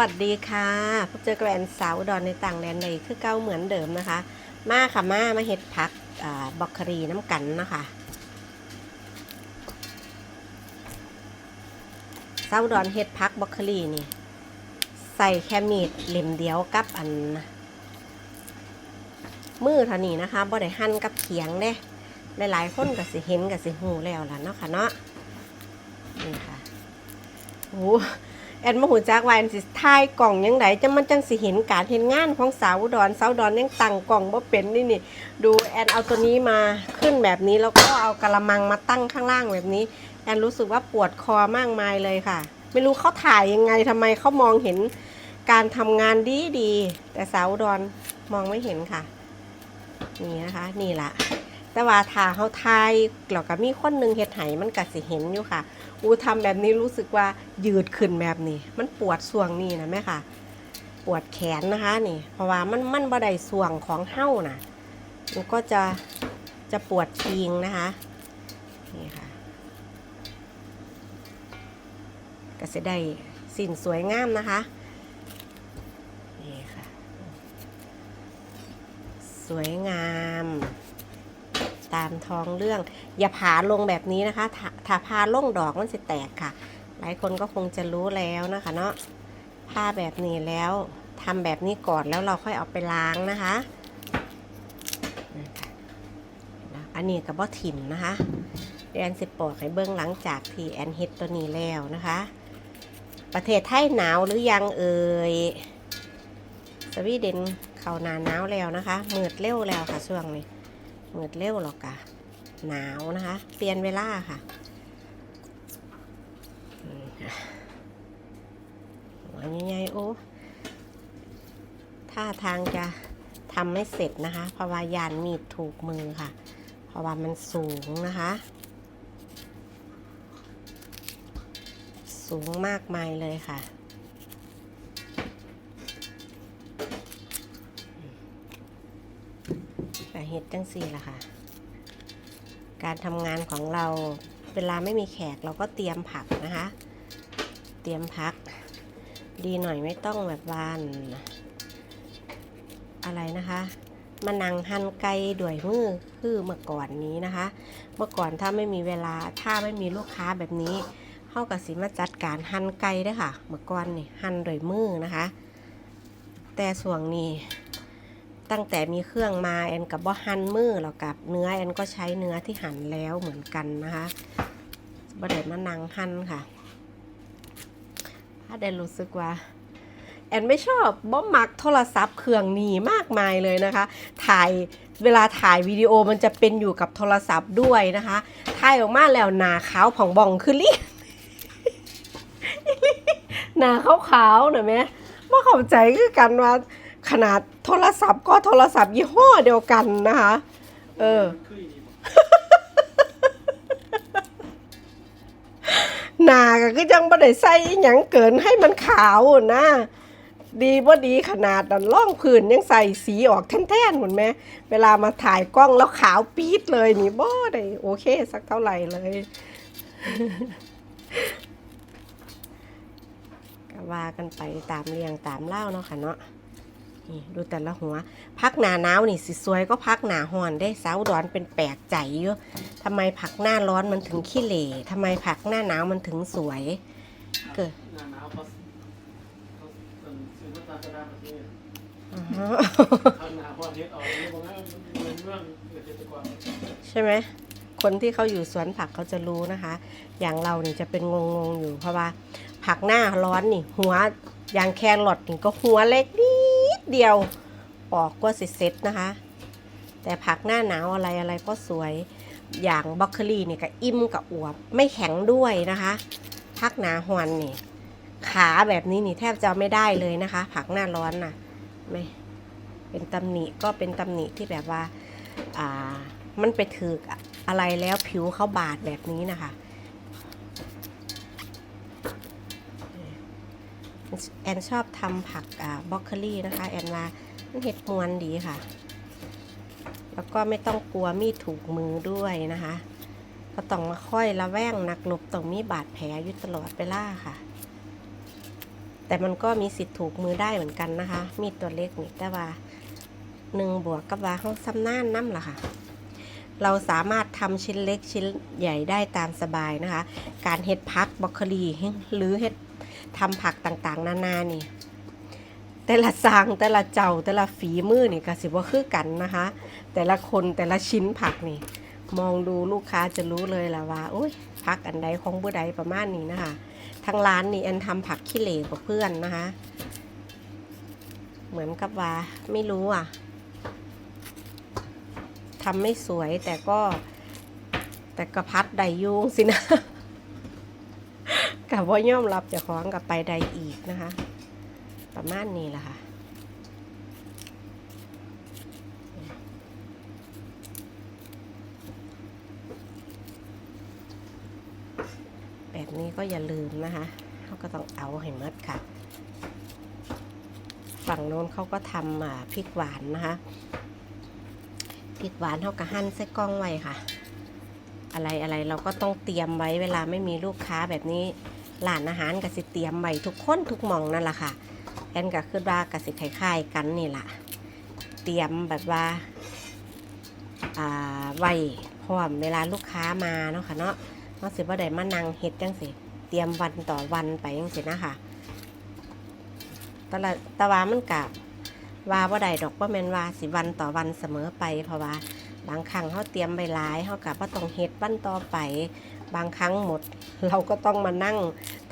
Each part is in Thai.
วัสดีค่ะพบเจอกับแอนสาวดอนในต่างแดนในคือเก้าเหมือนเดิมนะคะ มาค่ะมามาเห็ดผักอบอกคารีน้ำกันนะคะสาวดอนเห็ดผักบอกคารีนี่ ใส่แค่มีดเล่มเดียวกับอัน มือเท่านี้นะคะบ่ได้หั่นกับเขียงเด้หลายๆคนก็สิเห็นก็สิหูแล้วล่ะเนาะค่ะเนาะนี่ค่ะโอ้ แอนมาหูจักวาแอนสิถ่ายกล่องยังไงจะมันจังสิเห็นการเห็นงานของสาวดอุดรสาวอุดรยังตั้งกล่องบ่เป็นนี่นี่ ดูแอนเอาตัวนี้มาขึ้นแบบนี้แล้วก็เอากระมังมาตั้งข้างล่างแบบนี้ แอนรู้สึกว่าปวดคอมากมายเลยค่ะ ไม่รู้เขาถ่ายยังไงทำไมเขามองเห็นการทำงานดีดีแต่สาวดอุดรมองไม่เห็นค่ะ นี่นะคะ นี่ละ แต่ว่าถ้าเขาทายเราก็มีคนหนึงเฮ็ดไห้มันก็สิเห็นอยู่ค่ะ อูทำแบบนี้รู้สึกว่ายืดขึ้นแบบนี้ มันปวดส่วงนี่นะแม่ค่ะ ปวดแขนนะคะนี่ เพราะว่ามันมันบ่ได้ส่วงของเห้านะมันก็จะจะปวดทิงนะคะนี่ค่ะก็จะได้สิ่นสวยงามนะคะนี่ค่ะ สวยงาม ตามท้องเรื่อง อย่าผาลงแบบนี้นะคะ ถ้าถ้าลงดอกมันจะแตกค่ะ หลายคนก็คงจะรู้แล้วนะคะเนาะพาแบบนี้แล้วทำแบบนี้ก่อนแล้วเราค่อยเอาไปล้างนะคะ อันนี้กับบ่ถิ่มนะคะเดี๋ยวแอนสิบปอกให้เบื้องหลังจากที่แอนเฮ็ดตัวนี้แล้วนะคะ ประเทศไทยหนาวหรือยังเอ่ยสวีเดนเขานาหนาวแล้วนะคะมืดเร็วแล้วค่ะช่วงนี้ มืดเร็วหรอกอะหนาวนะคะ เปลี่ยนเวลาค่ะอืมค่ะหัวใหญ่ๆโอ้ท่าทางจะทำไม่เสร็จนะคะ เพราะว่ายานมีดถูกมือค่ะ เพราะว่ามันสูงนะคะ สูงมากมายเลยค่ะ แต่ เห็ดจังสี่ละค่ะ การทำงานของเราเวลาไม่มีแขกเราก็เตรียมผักนะคะ เตรียมผัก ดีหน่อยไม่ต้องแบบวาน อะไรนะคะมานังหั่นไก่ด้วยมือคือเมื่อก่อนนี้นะคะ เมื่อก่อนถ้าไม่มีเวลาถ้าไม่มีลูกค้าแบบนี้เข้ากับสิมาจัดการหั่นไก่ด้วยค่ะ เมื่อก่อนนี่หั่นด้วยมือนะคะ แต่ส่วนนี้ ตั้งแต่มีเครื่องมาแอนกับบ่หั่นมือแล้วกับเนื้อแอนก็ใช้เนื้อที่หั่นแล้วเหมือนกันนะคะบ่ได้มานังหั่นค่ะ ถ้าได้รู้สึกว่าแอนไม่ชอบบ่มักโทรศัพท์เครื่องนี้มากมายเลยนะคะ ถ่ายเวลาถ่ายวิดีโอมันจะเป็นอยู่กับโทรศัพท์ด้วยนะคะ ถ่ายออกมาแล้วหนาขาวผ่องบองคือลิหนาขาวๆหน่อยไหมว่าเข้าใจคือกันว่า ขนาดโทรศัพท์ก็โทรศัพท์ยี่ห้อเดียวกันนะคะ เออ หนาก็คือจังบ่ได้ใส่อิหยังเกินให้มันขาวนะ ดีบ่ดีขนาดนั้นล่องพื้นยังใส่สีออกแท่นๆเหมือนไหม เวลามาถ่ายกล้องแล้วขาวปี๊ดเลยนี่บ่ได้โอเค สักเท่าไหร่เลยก็ว่ากันไปตามเรียงตามเล่าเนาะค่ะเนาะ นี่ดูแต่ละหัว พักหนาหนาวนี่สิสวยก็พักหนาหอนได้สาวดอนเป็นแปลกใจเยอะทำไมผักหน้าร้อนมันถึงขี้เหร่ทำไมผักหน้าหนาวมันถึงสวย เกิดหนาหนาวเขาเขาซื้อมาตามกระดาษประเทศหนาพอเนี่บอกว่าเมืองเมืองเกษตรกรใช่ไหมคนที่เขาอยู่สวนผักเขาจะรู้นะคะ อย่างเรานี่จะเป็นงงๆอยู่เพราะว่าผักหน้าร้อนนี่ หัวอย่างแครอทนี่ก็หัวเล็กนิด เดียวออกก็สิเซ็ตนะคะ แต่ผักหน้าหนาวอะไรอะไรก็สวยอย่างบรอกโคลีเนี่ยก็อิ่มกับอวบไม่แข็งด้วยนะคะผักหนาหวนนี่ขาแบบนี้นี่แทบจะไม่ได้เลยนะคะ ผักหน้าร้อนน่ะไม่เป็นตำหนิก็เป็นตำหนิที่แบบว่าอ่ามันไปถืออะไรแล้วผิวเขาบาดแบบนี้นะคะ แอนชอบทำผักอ่าบอกโคลีนะคะ แอนว่าเห็ดมวนดีค่ะ แล้วก็ไม่ต้องกลัวมีดถูกมือด้วยนะคะก็ต้องมาค่อยระแวงหนักหลบต้องมีบาดแผลอยู่ตลอดเวลาค่ะ แต่มันก็มีสิทธิ์ถูกมือได้เหมือนกันนะคะ มีดตัวเล็กนี่แต่ว่าหนึ่งบวกกับว่าห้องซ้ำน่านน้ำล่ะค่ะเราสามารถทำชิ้นเล็กชิ้นใหญ่ได้ตามสบายนะคะ การเฮ็ดพักบรอกโคลีหรือเฮ็ด ทำผักต่างๆ นานานี่ แต่ละสางแต่ละเจ้าแต่ละฝีมือนี่ก็สิบ่าคือกันนะคะ แต่ละคนแต่ละชิ้นผักนี่ มองดูลูกค้าจะรู้เลยล่ะว่าโอ้ยผักอันใดของผู้ใดประมาณนี้นะคะทางร้านนี่แอนทำผักขี้เหร่กับเพื่อนนะคะ เหมือนกับว่าไม่รู้อะทำไม่สวยแต่ก็แต่กระพัดใดยุงสินะ กับว่าย่อมรับจะคล้าของกับไปใดอีกนะคะ ประมาณนี้แหละค่ะแบบนี้ก็อย่าลืมนะคะเขาก็ต้องเอาให้หมดค่ะ ฝั่งโน้นเขาก็ทำพริกหวานนะคะพริกหวานเขาก็หั่นใส่กล้องไว้ค่ะ อะไรอะไรเราก็ต้องเตรียมไว้เวลาไม่มีลูกค้าแบบนี้ ร้านอาหารก็สิเตรียมไว้ทุกคนทุกมองนั่นแหละค่ะแอนก็คือว่ากสิคล้ายๆกันนี่แหละเตรียมแบบว่าไว้พร้อมเวลาลูกค้ามาเนาะค่ะเนาะเนาะสิบ่ได้มานั่งเฮ็ดจังสิเตรียมวันต่อวันไปจังสินะคะแตละตะวามันกับว่าบ่ได้ดอกว่าแม่นว่าสิวันต่อวันเสมอไป เพราะว่าบางครั้งเฮาเตรียมใบหลายเฮากับว่าต้องเฮ็ดวันต่อไป บางครั้งหมด เราก็ต้องมานั่ง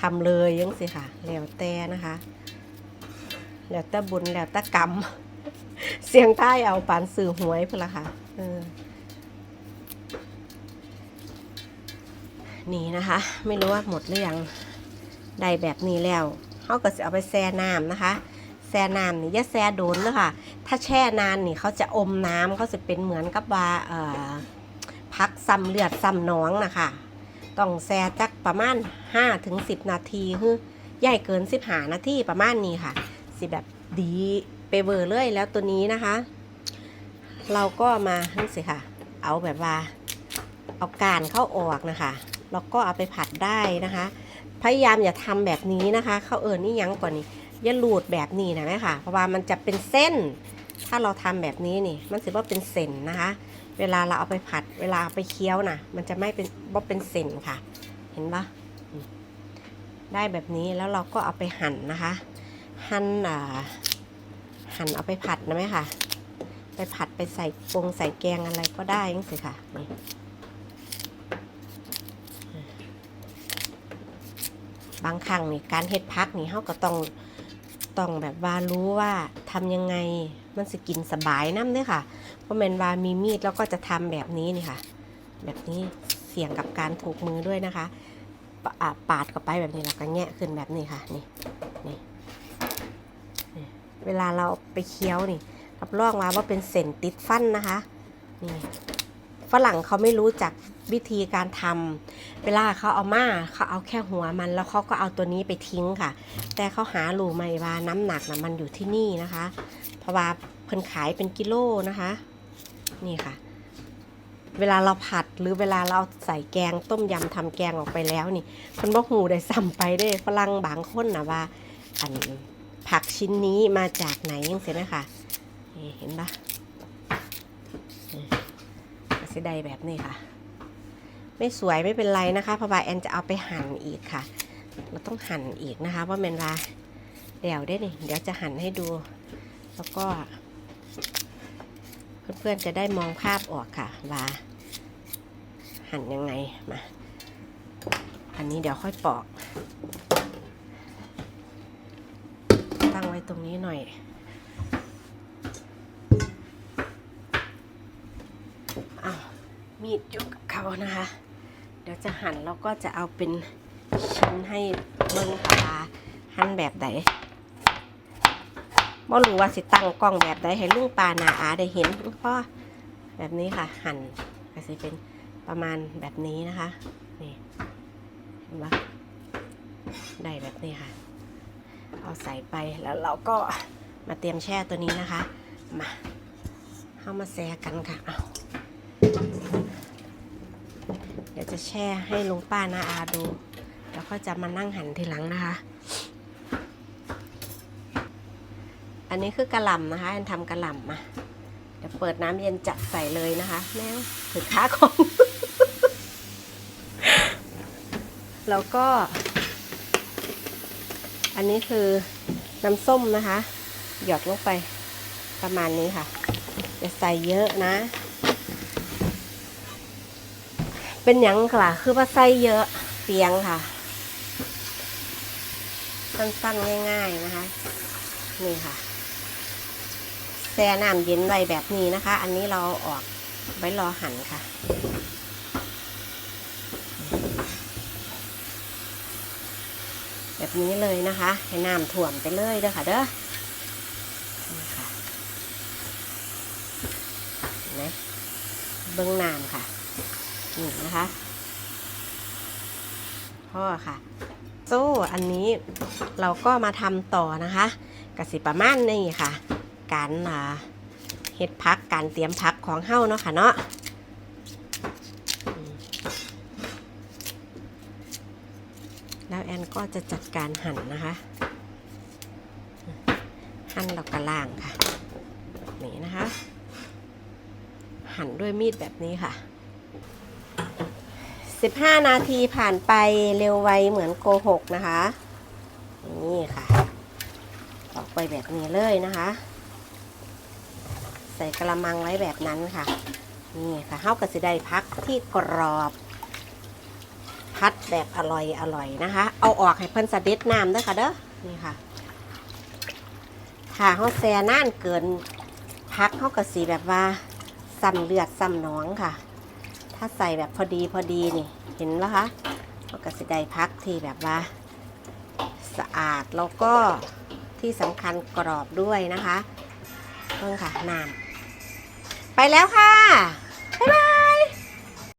ทำเลยจังสิค่ะแล้วแต่นะคะแล้วแต่บุญแล้วแต่กรรม เสียงท้เอาปานสื่อหวยเพุ่นละค่ะนี่นะคะ ไม่รู้ว่าหมดหรือยังได้แบบนี้แล้วเขาก็จะเอาไปแช่น้ำนะคะ แช่น้ำนี่อย่าแช่โดนเลยค่ะ ถ้าแช่นานนี่เขาจะอมน้ำเขาจะเป็นเหมือนกับว่าพักซ้ำเลือดซ้ำน้องนะคะ ต้องแช่จักประมาณ5ถึง10 นาทีคือใหญ่เกิน 15 นาทีประมาณนี้ค่ะ สิแบบดีไปเบอร์เลยแล้วตัวนี้นะคะ เราก็มานี่สิค่ะ เอาแบบว่า เอาการเข้าออกนะคะแล้วก็เอาไปผัดได้นะคะ พยายามอย่าทำแบบนี้นะคะเข้าเอิญนี่ยังกว่านี้อย่าหลูดแบบนี้นะแม่ค่ะ เพราะว่ามันจะเป็นเส้น ถ้าเราทำแบบนี้นี่ มันถือว่าเป็นเส้นนะคะ เวลาเราเอาไปผัด เวลาเอาไปเคี้ยวนะมันจะไม่เป็นว่เป็นเส้นค่ะ เห็นปะได้แบบนี้แล้วเราก็เอาไปหั่นนะคะ หั่นอ่าหั่นเอาไปผัดนะแม่ค่ะ ไปผัดไปใส่ปรุงใส่แกงอะไรก็ได้ยังสิค่ะนี่บางครั้งนี่การเฮ็ดพักนี่เฮาก็ต้องต้องแบบว่ารู้ว่าทำยังไงมันสิกินสบายน้ำเด้อค่ะ ราะแมนวามีมีดแล้วก็จะทำแบบนี้นี่ค่ะ แบบนี้เสี่ยงกับการถูกมือด้วยนะคะปะปาดเข้าไปแบบนี้แล้วก็แงะขึ้นแบบนี้ค่ะนี่นี่เวลาเราไปเคี้ยวนี่รับรองมาว่าเป็นเส้นติดฟันนะคะนี่ฝรั่งเขาไม่รู้จักวิธีการทำเวลาเขาเอามาเขาเอาแค่หัวมันแล้วเขาก็เอาตัวนี้ไปทิ้งค่ะ แต่เขาหาหลูไม่ว่าน้ำหนักนะมันอยู่ที่นี่นะคะ เพราะว่าเพิ่นขายเป็นกิโลนะคะ นี่ค่ะ เวลาเราผัดหรือเวลาเราใส่แกงต้มยำทำแกงออกไปแล้วนี่เพิ่นบอกหูได้ซ้ำไปได้ฝรั่งบางคนนะว่า อันผักชิ้นนี้มาจากไหนยังเสียไหมคะเห็นปะนี่ก็สิได้แบบนี้ค่ะ ไม่สวยไม่เป็นไรนะคะเพราะว่าแอนจะเอาไปหั่นอีกค่ะ เราต้องหั่นอีกนะคะว่าเมนว่าเดี๋ยวได้นี่เดี๋ยวจะหั่นให้ดู แล้วก็ เพื่อนจะได้มองภาพออกค่ะ ว่าหั่นยังไงมาอันนี้เดี๋ยวค่อยปอก ตั้งไว้ตรงนี้หน่อยอ้าวมีดอยู่กับเขานะคะ เดี๋ยวจะหั่นแล้วก็จะเอาเป็นชิ้นให้เบิ้งค่ะว่าหั่นแบบไหน บ่รู้ว่าสิตั้งกล้องแบบใดให้ลุงปานาอาได้เห็นเพราะแบบนี้ค่ะ หั่นก็สิเป็นประมาณแบบนี้นะคะนี่เห็นปะได้แบบนี้ค่ะ เอาใส่ไปแล้วเราก็มาเตรียมแช่ตัวนี้นะคะ มาเข้ามาแซกันค่ะเอาเดี๋ยวจะแช่ให้ลุงป้านาอาดู แล้วก็จะมานั่งหั่นทีหลังนะคะ อันนี้คือกระหล่ำนะคะแอนทำกระหล่ำมาเดี๋ยวเปิดน้ำเย็นจัดใส่เลยนะคะแมวถือขาของ แล้วก็ อันนี้คือน้ำส้มนะคะ หยอดลงไปประมาณนี้ค่ะอย่าใส่เยอะนะ เป็นหยังค่ะคือว่าใส่เยอะเปียงค่ะ สั้นๆง่ายๆนะคะ นี่ค่ะ ช่น้ำเย็นไว้แบบนี้นะคะ อันนี้เราออกไว้รอหั่นค่ะ แบบนี้เลยนะคะ ให้น้ำถ่วมไปเลยเด้อค่ะเด้อนี่ค่ะเห็นไหมเบิ้องน้ำค่ะนี่นะคะพ่อค่ะโซ่อันนี้เราก็มาทำต่อนะคะกสิประมาณนี้ค่ะ การเฮ็ดพักการเตรียมพักของเฮ้าเนาะค่ะเนาะแล้วแอนก็จะจัดการหั่นนะคะ หั่นดอกกระล่างค่ะนี่นะคะ หั่นด้วยมีดแบบนี้ค่ะ 15 นาทีผ่านไปเร็วไวเหมือนโกหกนะคะ นี่ค่ะออกไปแบบนี้เลยนะคะ ส่กระมังไว้แบบนั้นค่ะ นี่ค่ะเฮากระสิได้พักที่กรอบพัดแบบอร่อยอร่อยนะคะ เอาออกให้เพิ่นสะเด็ดน้ำด้วยค่ะเด้อนี่ค่ะถ้าเฮาแซ่น่านเกินพักเฮากระสีแบบว่าซ้ำเลือดซ้ำหนองค่ะ ถ้าใส่แบบพอดีพอดีนี่เห็นแล้วคะเฮากระสิได้พักที่แบบว่า สะอาดแล้วก็ที่สำคัญกรอบด้วยนะคะเพิ่งค่ะน้ำ แล้วค่ะ บ๊ายบาย